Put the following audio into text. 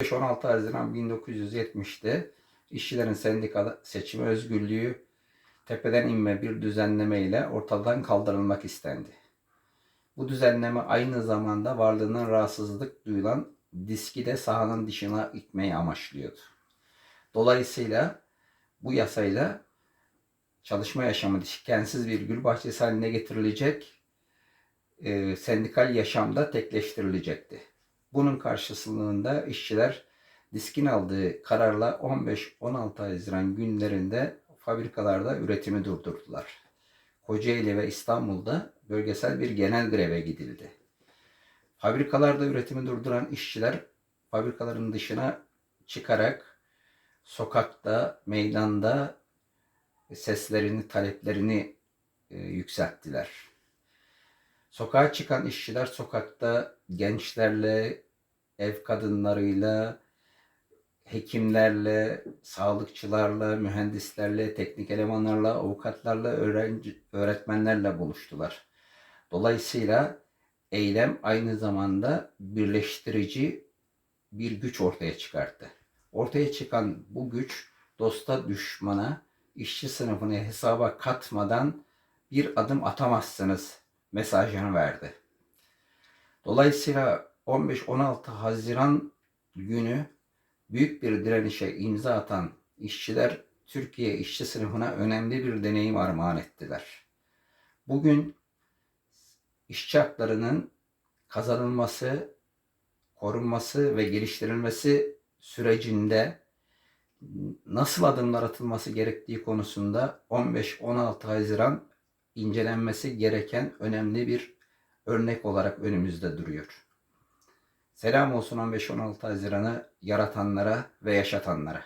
15-16 Haziran 1970'te işçilerin sendika seçimi özgürlüğü tepeden inme bir düzenleme ile ortadan kaldırılmak istendi. Bu düzenleme aynı zamanda varlığından rahatsızlık duyulan diski de sahanın dışına itmeyi amaçlıyordu. Dolayısıyla bu yasayla çalışma yaşamı dikensiz bir gül bahçesi haline getirilecek, e, sendikal yaşamda tekleştirilecekti. Bunun karşılığında işçiler diskin aldığı kararla 15-16 Haziran günlerinde fabrikalarda üretimi durdurdular. Kocaeli ve İstanbul'da bölgesel bir genel greve gidildi. Fabrikalarda üretimi durduran işçiler fabrikaların dışına çıkarak sokakta, meydanda seslerini, taleplerini e, yükselttiler. Sokağa çıkan işçiler sokakta gençlerle, ev kadınlarıyla, hekimlerle, sağlıkçılarla, mühendislerle, teknik elemanlarla, avukatlarla, öğrenci, öğretmenlerle buluştular. Dolayısıyla eylem aynı zamanda birleştirici bir güç ortaya çıkarttı. Ortaya çıkan bu güç dosta düşmana, işçi sınıfını hesaba katmadan bir adım atamazsınız mesajını verdi. Dolayısıyla 15-16 Haziran günü büyük bir direnişe imza atan işçiler Türkiye işçi sınıfına önemli bir deneyim armağan ettiler. Bugün işçi haklarının kazanılması, korunması ve geliştirilmesi sürecinde nasıl adımlar atılması gerektiği konusunda 15-16 Haziran incelenmesi gereken önemli bir örnek olarak önümüzde duruyor. Selam olsun 15-16 Haziran'ı yaratanlara ve yaşatanlara.